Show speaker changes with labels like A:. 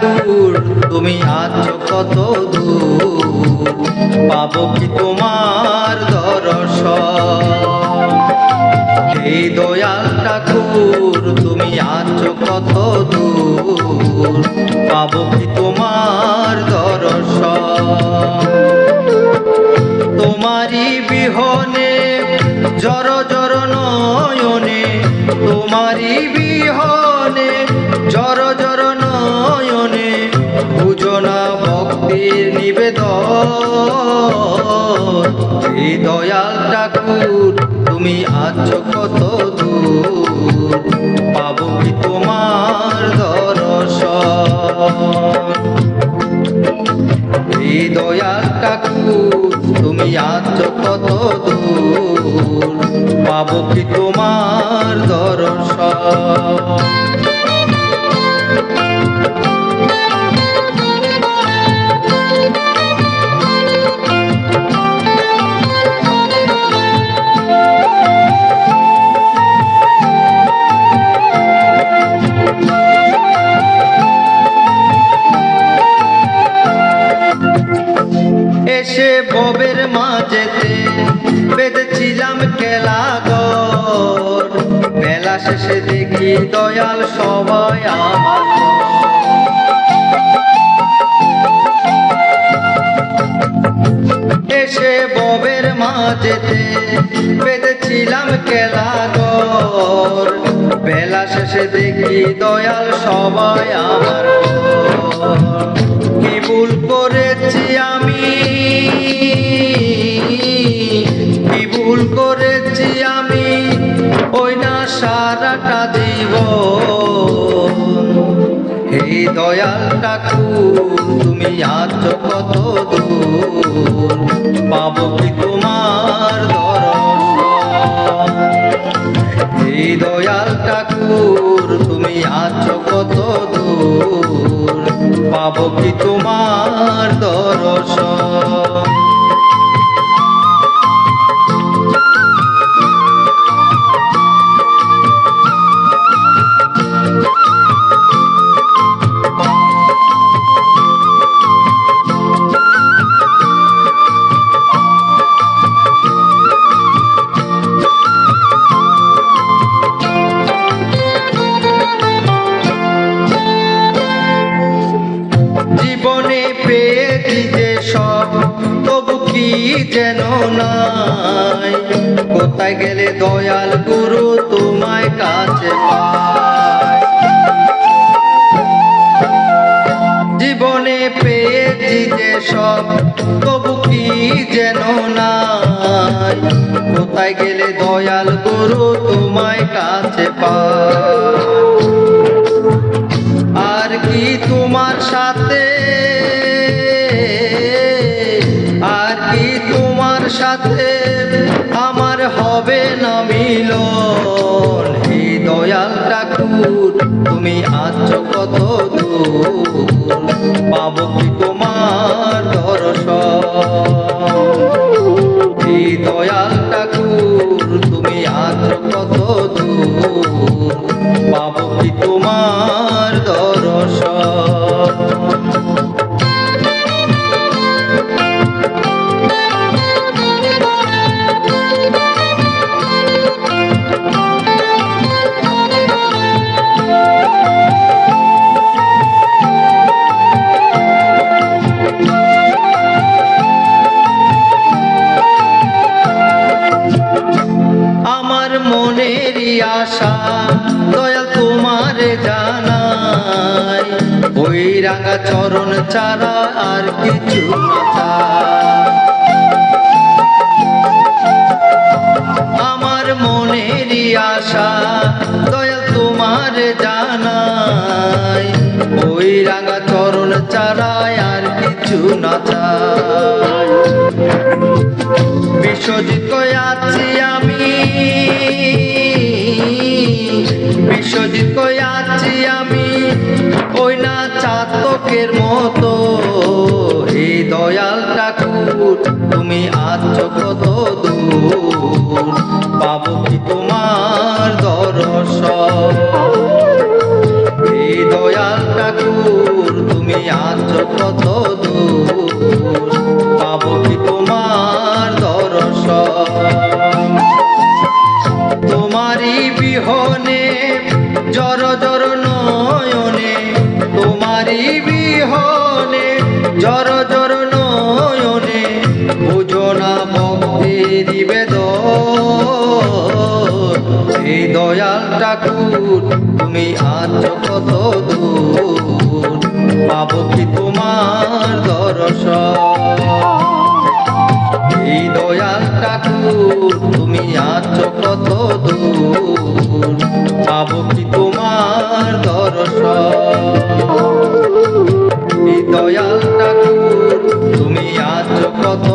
A: ঠাকুর, তুমি আছো কত দূর? পাবো কি তোমার দর্শন? এই দয়াল ঠাকুর, তুমি আছো কত দূর? পাবো কি তোমার দর্শন? তোমারই বিহনে, জর জর নয়নে, তোমারই বিহনে, জর ভক্তির নিবেদন। এই দয়াল ঠাকুর, তুমি আছো কত দূর? পাবো কি তোমার দর্শন? এই দয়াল ঠাকুর, তুমি আছো কত ববের মাঝেতে বেঁধেছিলাম ঘর মেলা শেষে দেখি দয়াল সবাই আমার এসে ববের মাঝেতে বেঁধেছিলাম খেলা বেলা শেষে দেখি দয়াল সবাই আমার সারাটা জীবন হে দয়াল ঠাকুর, তুমি আছো কত দূর? পাবো কি তোমার হে দয়াল ঠাকুর, তুমি আছো কত দূর? পাবো কি তোমার দর্শন যেন নাই। কোথায় গেলে দয়াল গুরু তোমায় কাছে জীবনে পেয়েছি যে সব, তবু কি যেন নাই? কোথায় গেলে দয়াল গুরু তোমায় কাছে পাই ঠাকুর তুমি আছো কত দূর পাবো কি রাঙা চরণ ছাড়া আর কিছু আমার মনেরই আশা, দয়াল তোমার জানাই। ওই রাঙা চরণ ছাড়া আর কিছু না চাই। বিশ্বজিৎ আছি? তুমি আছো কত দূর, পাবো কি তোমার দর্শন? হে দয়াল ঠাকুর কত দূর, পাবো কি তোমার দর্শন? তোমারই বিহনে জর জর নয়নে, তোমারই বিহনে জর জর নিবেদন। এই দয়াল ঠাকুর, তুমি আছো কত দূর? পাবো কি তোমার দর্শন? এই দয়াল ঠাকুর, তুমি আছো কত দূর? পাবো কি তোমার দর্শন? এই দয়াল ঠাকুর, তুমি আছো কত